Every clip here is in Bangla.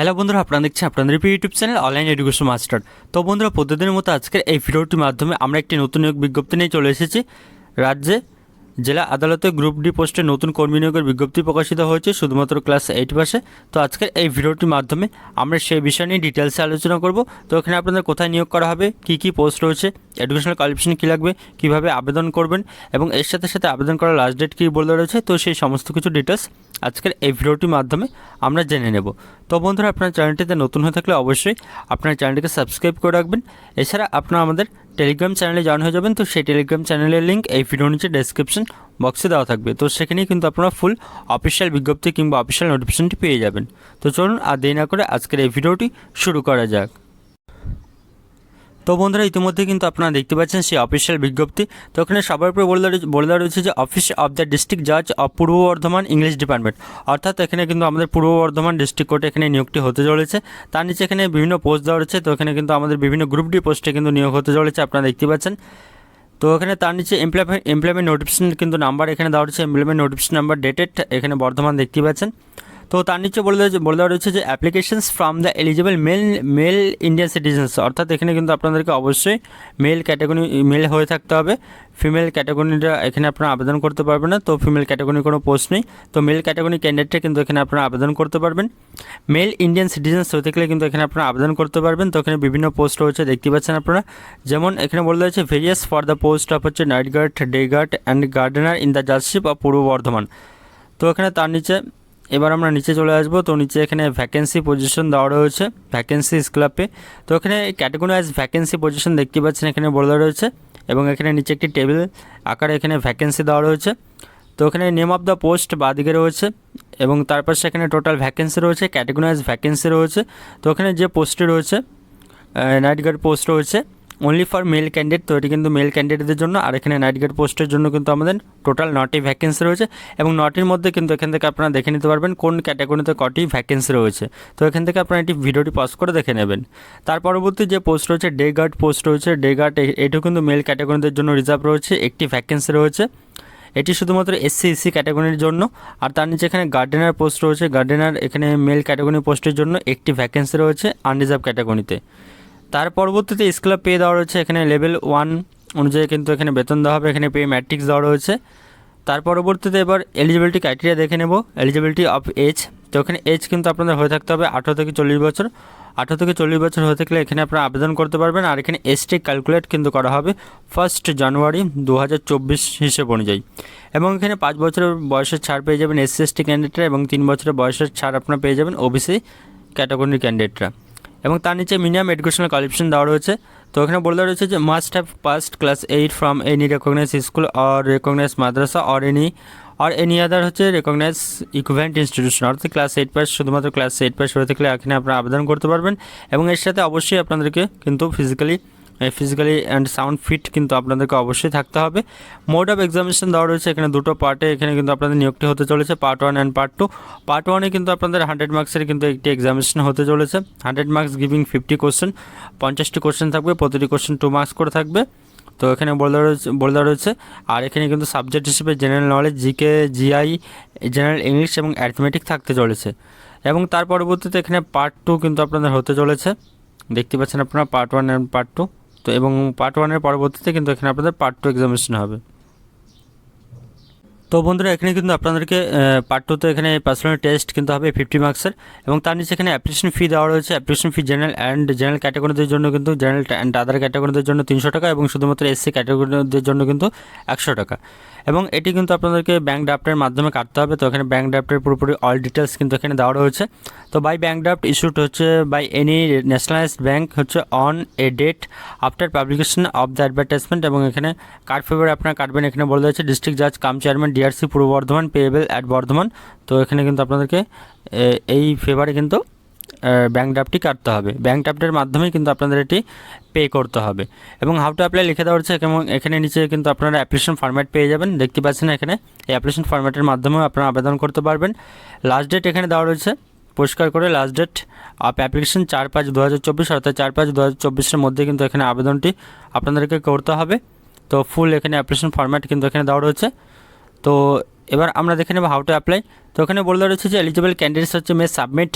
হ্যালো বন্ধুরা, আপনারা দেখছেন আপনাদের প্রিয় YouTube channel online education master তো বন্ধুরা, প্রতিদিনের মতো আজকের এই ভিডিওটির মাধ্যমে আমরা একটি নতুন নিয়োগ বিজ্ঞপ্তি নিয়ে চলে এসেছি। রাজ্যে জেলা আদালতে গ্রুপ ডি পোস্টে নতুন কর্মী নিয়োগের বিজ্ঞপ্তি প্রকাশিত হয়েছে, শুধুমাত্র ক্লাস এইট পাশে। তো আজকের এই ভিডিওটির মাধ্যমে আমরা সেই বিষয় নিয়ে ডিটেলসে আলোচনা করব। তো এখানে আপনাদের কোথায় নিয়োগ করা হবে, কী কী পোস্ট রয়েছে এডুকেশনাল কোয়ালিফিকেশন কী লাগবে, কীভাবে আবেদন করবেন, এবং এর সাথে সাথে আবেদন করার লাস্ট ডেট কী বলে রয়েছে, তো সেই সমস্ত কিছু ডিটেলস আজকের এই ভিডিওটির মাধ্যমে আমরা জেনে নেব। তো বন্ধুরা, আপনার চ্যানেলটিতে নতুন হয়ে থাকলে অবশ্যই আপনার চ্যানেলটিকে সাবস্ক্রাইব করে রাখবেন। এছাড়া আপনারা আমাদের টেলিগ্রাম চ্যানেলে জয়েন হয়ে যাবেন, তো সেই টেলিগ্রাম চ্যানেলের লিঙ্ক এই ভিডিও নিচে ডেসক্রিপশন বক্সে দেওয়া থাকবে। তো সেখানেই কিন্তু আপনারা ফুল অফিসিয়াল বিজ্ঞপ্তি কিংবা অফিসিয়াল নোটিফিকেশনটি পেয়ে যাবেন। তো চলুন আর দেরি না করে আজকের এই ভিডিওটি শুরু করা যাক। তো বন্ধুরা, ইতিমধ্যে কিন্তু আপনারা দেখতে পাচ্ছেন সেই অফিসিয়াল বিজ্ঞপ্তি। তো ওখানে সবার উপরে বলে দেওয়া রয়েছে- যে অফিস অফ দ্য ডিস্ট্রিক্ট জাজ of Purba Bardhaman English department অর্থাৎ এখানে কিন্তু আমাদের পূর্ব বর্ধমান ডিস্ট্রিক্ট কোর্টে এখানে নিয়োগটি হতে চলেছে। তার নিচে এখানে বিভিন্ন পোস্ট দেওয়া রয়েছে। তো এখানে কিন্তু আমাদের বিভিন্ন গ্রুপ ডি পোস্টে কিন্তু নিয়োগ হতে চলেছে, আপনারা দেখতে পাচ্ছেন। তো এখানে তার নিচে এমপ্লয়মেন্ট এমপ্লয়মেন্ট নোটিফিকেশন কিন্তু নাম্বার এখানে দেওয়া রয়েছে। এমপ্লয়মেন্ট নোটিফিকেশন নাম্বার ডেটেড এখানে বর্ধমান দেখতে পাচ্ছেন। তো তার নিচে বলে দেওয়া বলে দেওয়া রয়েছে যে applications from the eligible male male Indian citizens অর্থাৎ এখানে কিন্তু আপনাদেরকে অবশ্যই মেল ক্যাটাগরি মেল হয়ে থাকতে হবে। ফিমেল ক্যাটাগরিটা এখানে আপনারা আবেদন করতে পারবেন না, তো ফিমেল ক্যাটাগরির কোনো পোস্ট নেই। তো মেল ক্যাটাগরি ক্যান্ডিডেটটা কিন্তু এখানে আপনারা আবেদন করতে পারবেন। মেল ইন্ডিয়ান সিটিজেন্স হতে গেলে কিন্তু এখানে আপনারা আবেদন করতে পারবেন। তো এখানে বিভিন্ন পোস্ট রয়েছে, দেখতে পাচ্ছেন আপনারা। যেমন এখানে বলে রয়েছে various for the post of হচ্ছে night guard day guard and gardener in the judgeship of Purba Bardhaman তো এখানে তার নিচে এবার আমরা নিচে চলে আসব। তো নিচে এখানে ভ্যাকেন্সি পজিশন দেওয়া রয়েছে ভ্যাকেন্সি স্ক্লাপে তো এখানে ক্যাটাগরি ওয়াইজ ভ্যাকেন্সি পজিশন দেখতে পাচ্ছেন এখানে বলে রয়েছে এবং এখানে নিচে একটি টেবিল আকারে এখানে ভ্যাকেন্সি দেওয়া রয়েছে। তো এখানে নেম অফ দ্য পোস্ট বাদিকে রয়েছে এবং তার পাশে এখানে টোটাল ভ্যাকেন্সি রয়েছে ক্যাটাগরি ওয়াইজ ভ্যাকেন্সি রয়েছে। তো এখানে যে পোস্টটি রয়েছে নাইট গার্ড পোস্ট রয়েছে। অনলি ফর মেল ক্যান্ডিডেট তো এটি কিন্তু মেল ক্যান্ডিডেটদের জন্য, আর এখানে নাইট গার্ড পোস্টের জন্য কিন্তু আমাদের টোটাল নটি ভ্যাকেন্সি রয়েছে, এবং নটির মধ্যে কিন্তু এখান থেকে আপনারা দেখে নিতে পারবেন কোন ক্যাটাগরিতে কটি ভ্যাকেন্সি রয়েছে। তো এখান থেকে আপনারা এটি ভিডিওটি পজ করে দেখে নেবেন। তার পরবর্তী যে পোস্ট রয়েছে ডে গার্ড পোস্ট রয়েছে ডে গার্ড এটিও কিন্তু মেল ক্যাটাগরিদের জন্য রিজার্ভ রয়েছে, একটি ভ্যাকেন্সি রয়েছে। এটি শুধুমাত্র এসসি এসসি ক্যাটাগরির জন্য, আর তার নিচে এখানে গার্ডেনার পোস্ট রয়েছে গার্ডেনার এখানে মেল ক্যাটাগরি পোস্টের জন্য একটি ভ্যাকেন্সি রয়েছে আনরিজার্ভ ক্যাটাগরিতে তার পরবর্তীতে স্কুলে পে দেওয়া রয়েছে, এখানে লেভেল ওয়ান অনুযায়ী কিন্তু এখানে বেতন দেওয়া হবে, এখানে পে ম্যাট্রিক্স দেওয়া রয়েছে। তার পরবর্তীতে এবার এলিজিবিলিটি ক্রাইটেরিয়া দেখে নেব এলিজিবিলিটি অফ এজ তো এখানে এজ কিন্তু আপনাদের হয়ে থাকতে হবে আঠারো থেকে চল্লিশ বছর। আঠারো থেকে চল্লিশ বছর হয়ে থাকলে এখানে আপনারা আবেদন করতে পারবেন, আর এখানে এসটি ক্যালকুলেট কিন্তু করা হবে ফার্স্ট জানুয়ারি দু হাজার চব্বিশ হিসেব অনুযায়ী। এবং এখানে পাঁচ বছরের বয়সের ছাড় পেয়ে যাবেন এসসি এসটি ক্যান্ডিডেটরা এবং তিন বছরের বয়সের ছাড় আপনারা পেয়ে যাবেন ওবিসি ক্যাটাগরির ক্যান্ডিডেটরা এবং তার নিচে মিনিমাম এডুকেশনাল কোয়ালিফিকেশন দেওয়া রয়েছে। তো এখানে বলে রয়েছে যে must have passed class eight from any recognise school or recognise madrasa or any R any other হচ্ছে রেকগনাইজ ইকুভেন্ট ইনস্টিটিউশন অর্থাৎ ক্লাস এইট পাস শুধুমাত্র ক্লাস এইট পাস হয়ে থাকলে এখানে আপনারা আবেদন করতে পারবেন। এবং এর সাথে অবশ্যই আপনাদেরকে কিন্তু physically physically and sound fit কিন্তু আপনাদেরকে অবশ্যই থাকতে হবে। মোড অফ এক্সামিনেশন দেওয়া রয়েছে, এখানে দুটো পার্টে এখানে কিন্তু আপনাদের নিয়োগটি হতে চলেছে part one and part two part ওয়ানে কিন্তু আপনাদের হান্ড্রেড মার্কসের কিন্তু একটি এক্সামিনেশন হতে চলেছে। Hundred marks giving fifty question পঞ্চাশটি কোশ্চেন থাকবে, প্রতিটি কোশ্চেন টু মার্কস করে থাকবে। তো এখানে বলে রয়েছে, বলে দেওয়া রয়েছে, আর এখানে কিন্তু সাবজেক্ট হিসেবে general knowledge GK GI general English এবং অ্যাথমেটিক থাকতে চলেছে। এবং তার পরবর্তীতে এখানে পার্ট টু কিন্তু আপনাদের হতে চলেছে। দেখতে পাচ্ছেন আপনারা part one and part two তো এবং পার্ট ওয়ানের পরবর্তীতে কিন্তু এখানে আপনাদের পার্ট টু এক্সামিনেশন হবে। তো বন্ধুরা, এখানে কিন্তু আপনাদেরকে পার্ট টুতে এখানে পার্সোনাল টেস্ট কিন্তু হবে ফিফটি মার্কসের এবং তার নিচে এখানে অ্যাপ্লিকেশন ফি দেওয়া রয়েছে। Application fee general and general ক্যাটাগরিদের জন্য কিন্তু জেনারেল অ্যান্ড আদার ক্যাটাগরিদের জন্য তিনশো টাকা এবং শুধুমাত্র এসসি ক্যাটাগরিদের জন্য কিন্তু একশো টাকা। এবং এটি কিন্তু আপনাদেরকে ব্যাঙ্ক ড্রাফটের মাধ্যমে কাটতে হবে। তো এখানে ব্যাঙ্ক ড্রাফটের পুরোপুরি অল ডিটেলস কিন্তু এখানে দেওয়া রয়েছে। তো বাই ব্যাঙ্ক ড্রাফট ইস্যুড হচ্ছে বাই এনি ন্যাশনালাইজড ব্যাঙ্ক হচ্ছে on a date after publication of the advertisement এবং এখানে কার্ড ফেভারে আপনারা কাটবেন। এখানে বলে দিয়েছে ডিস্ট্রিক্ট জাজ কাম chairman DRC Purba Bardhaman payable at Bardhaman. তো এখানে কিন্তু আপনাদেরকে এই ফেভারে কিন্তু ব্যাঙ্ক ড্রাফটটি কাটতে হবে। ব্যাঙ্ক ড্রাফটের মাধ্যমেই কিন্তু আপনাদের এটি পে করতে হবে। এবং হাউ টু অ্যাপ্লাই লিখে দেওয়া হচ্ছে এবং এখানে নিচে কিন্তু আপনারা অ্যাপ্লিকেশন ফর্ম্যাট পেয়ে যাবেন। দেখতে পাচ্ছেন এখানে, এই অ্যাপ্লিকেশন ফর্ম্যাটের মাধ্যমেও আপনারা আবেদন করতে পারবেন। লাস্ট ডেট এখানে দেওয়া রয়েছে, পরিষ্কার করে লাস্ট ডেট অফ অ্যাপ্লিকেশন চার পাঁচ দু হাজার চব্বিশ, অর্থাৎ চার পাঁচ দু হাজার চব্বিশের মধ্যে কিন্তু এখানে আবেদনটি আপনাদেরকে করতে হবে। তো ফুল এখানে অ্যাপ্লিকেশন ফর্ম্যাট কিন্তু এখানে দেওয়া রয়েছে। তো এবার আমরা দেখে নেব হাউ টু অ্যাপ্লাই তো ওখানে বলে রয়েছে যে এলিজিবল ক্যান্ডিডেটস হচ্ছে may submit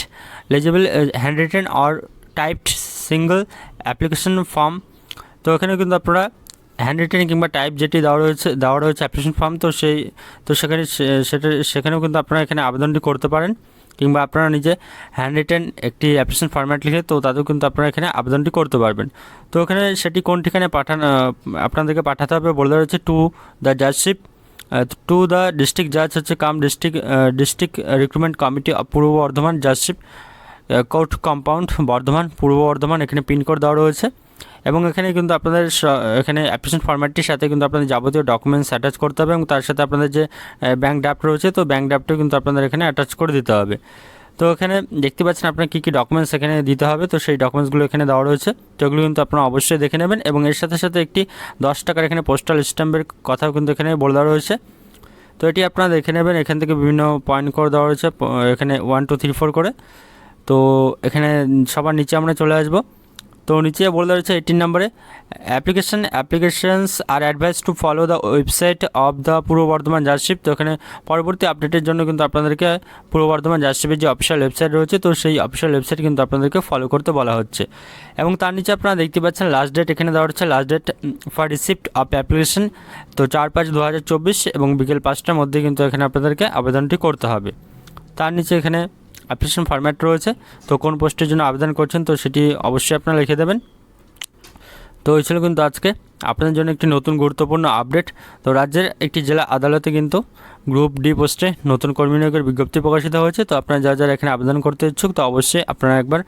eligible handwritten or typed single application form তো এখানে কিন্তু আপনারা হ্যান্ড রিটেন কিংবা টাইপ যেটি দেওয়া রয়েছে দেওয়া রয়েছে অ্যাপ্লিকেশন ফর্ম তো সেই, তো সেখানে সেটা, সেখানেও কিন্তু আপনারা এখানে আবেদনটি করতে পারেন। কিংবা আপনারা নিজে হ্যান্ড রিটেন একটি অ্যাপ্লিকেশন ফর্ম্যাট লিখে তো তাতেও কিন্তু আপনারা এখানে আবেদনটি করতে পারবেন। তো এখানে সেটি কোন ঠিকানায় পাঠান আপনাদেরকে পাঠাতে হবে বলে রয়েছে to the judgeship to the district জাজ হচ্ছে cum district district recruitment committee of Purba Bardhaman judgeship court compound Bardhaman Purba Bardhaman এখানে পিনকোড দেওয়া রয়েছে। এবং এখানে কিন্তু আপনাদের এখানে অ্যাপ্লিকেশন ফরম্যাটটির সাথে কিন্তু আপনাদের যাবতীয় ডকুমেন্টস অ্যাটাচ করতে হবে এবং তার সাথে আপনাদের যে ব্যাঙ্ক ড্রাফট রয়েছে, তো ব্যাঙ্ক ড্রাফটও কিন্তু আপনাদের এখানে অ্যাটাচ করে দিতে হবে। তো এখানে দেখতে পাচ্ছেন আপনার কী কী ডকুমেন্টস এখানে দিতে হবে। তো সেই ডকুমেন্টসগুলো এখানে দেওয়া রয়েছে। তো এগুলো কিন্তু আপনারা অবশ্যই দেখে নেবেন এবং এর সাথে সাথে একটি দশ টাকার এখানে পোস্টাল স্ট্যাম্পের কথাও কিন্তু এখানে বলে দেওয়া রয়েছে। তো এটি আপনারা দেখে নেবেন। এখান থেকে বিভিন্ন পয়েন্ট করে দেওয়া রয়েছে, এখানে ওয়ান টু থ্রি ফোর করে। তো এখানে সবার নিচে আমরা চলে আসব। তো নিচে বলে দেওয়া রয়েছে এইটিন নম্বরে application applications are advise to follow the website of the Purba Bardhaman judgeship তো এখানে পরবর্তী আপডেটের জন্য কিন্তু আপনাদেরকে পূর্ব বর্ধমান জার্সিপের যে অফিসিয়াল ওয়েবসাইট রয়েছে, তো সেই অফিসিয়াল ওয়েবসাইট কিন্তু আপনাদেরকে ফলো করতে বলা হচ্ছে। এবং তার নিচে আপনারা দেখতে পাচ্ছেন লাস্ট ডেট এখানে দেওয়া হচ্ছে last date for receipt of application তো চার পাঁচ দু এবং বিকেল পাঁচটার মধ্যে কিন্তু এখানে আপনাদেরকে আবেদনটি করতে হবে। তার নিচে এখানে অ্যাপ্লিকেশন ফরম্যাট রয়েছে। তো কোন পোস্টের জন্য আবেদন করছেন, তো সেটি অবশ্যই আপনারা লিখে দেবেন। তো এই ছিল কিন্তু আজকে। আপনাদের জন্য একটি নতুন গুরুত্বপূর্ণ আপডেট তো রাজ্যের একটি জেলা আদালতে কিন্তু গ্রুপ ডি পোস্টে নতুন কর্মী নিয়োগের বিজ্ঞপ্তি প্রকাশিত হয়েছে। তো আপনারা যারা যারা এখানে আবেদন করতে ইচ্ছুক, তো অবশ্যই আপনারা একবার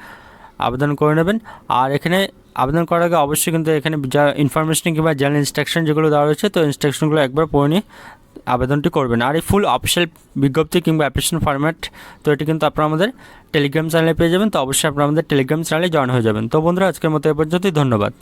আবেদন করে নেবেন। আর এখানে আবেদন করার আগে অবশ্যই কিন্তু এখানে যা ইনফরমেশন কিংবা জেনারেল ইনস্ট্রাকশন যেগুলো দেওয়া রয়েছে, তো ইনস্ট্রাকশনগুলো একবার পড়ে নিয়ে আবেদনটি করবেন। আর এই ফুল অফিসিয়াল বিজ্ঞপ্তি কিংবা অ্যাপ্লিকেশন ফরম্যাট তো এটি কিন্তু আপনারা আমাদের টেলিগ্রাম চ্যানেলে পেয়ে যাবেন। তো অবশ্যই আপনারা আমাদের টেলিগ্রাম চ্যানেলে জয়েন হয়ে যাবেন। তো বন্ধুরা, আজকের মতো এ পর্যন্তই। ধন্যবাদ।